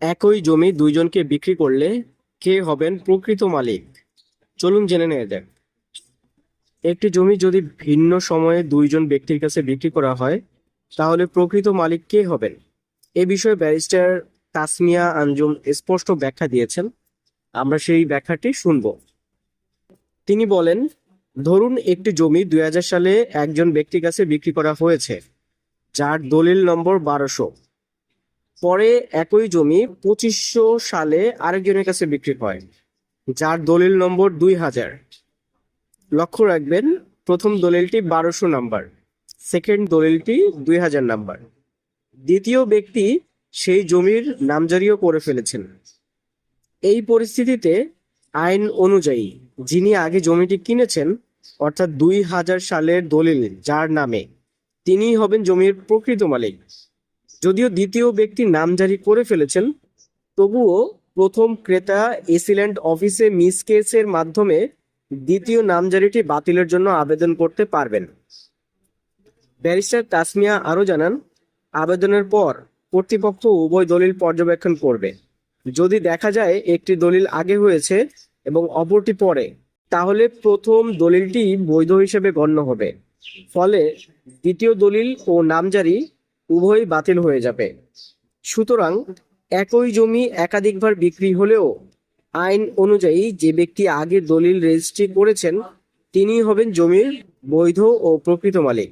একই জমি দুইজনকে বিক্রি করলে কে হবেন প্রকৃত মালিক? চলুন জেনে নেওয়া যাক। একটি জমি যদি ভিন্ন সময়ে দুইজন ব্যক্তির কাছে বিক্রি করা হয়, তাহলে প্রকৃত মালিক কে হবেন? এ বিষয়ে ব্যারিস্টার তাসমিয়া আঞ্জুম স্পষ্ট ব্যাখ্যা দিয়েছেন। আমরা সেই ব্যাখ্যাটি শুনব। তিনি বলেন, ধরুন একটি জমি দুই হাজার সালে একজন ব্যক্তির কাছে বিক্রি করা হয়েছে, যার দলিল নম্বর বারোশো। পরে একই জমি পঁচিশশো সালে আরেকজনের কাছে বিক্রি হয়, যার দলিল নম্বর দুই হাজার। লক্ষ্য রাখবেন, প্রথম দলিলটি বারোশো নাম্বার, সেকেন্ড দলিলটি দুই হাজার নাম্বার। দ্বিতীয় ব্যক্তি সেই জমির নামজারিও করে ফেলেছেন। এই পরিস্থিতিতে আইন অনুযায়ী যিনি আগে জমিটি কিনেছেন, অর্থাৎ দুই হাজার সালের দলিল যার নামে, তিনিই হবেন জমির প্রকৃত মালিক। যদিও দ্বিতীয় ব্যক্তি নামজারি করে ফেলেছেন, তবুও প্রথম ক্রেতা এসিল্যান্ড অফিসে মিস কেসের মাধ্যমে দ্বিতীয় নামজারিটি বাতিলের জন্য আবেদন করতে পারবেন। ব্যারিস্টার তাসমিয়া আরও জানান, আবেদনের পর কর্তৃপক্ষ উভয় দলিল পর্যবেক্ষণ করবে। যদি দেখা যায় একটি দলিল আগে হয়েছে এবং অপরটি পরে, তাহলে প্রথম দলিলটি বৈধ হিসেবে গণ্য হবে। ফলে দ্বিতীয় দলিল ও নামজারি উভয়ই বাতিল হয়ে যাবে। সুতরাং একই জমি একাধিকবার বিক্রি হলেও আইন অনুযায়ী যে ব্যক্তি আগে দলিল রেজিস্ট্রি করেছেন তিনি হবেন জমির বৈধ ও প্রকৃত মালিক।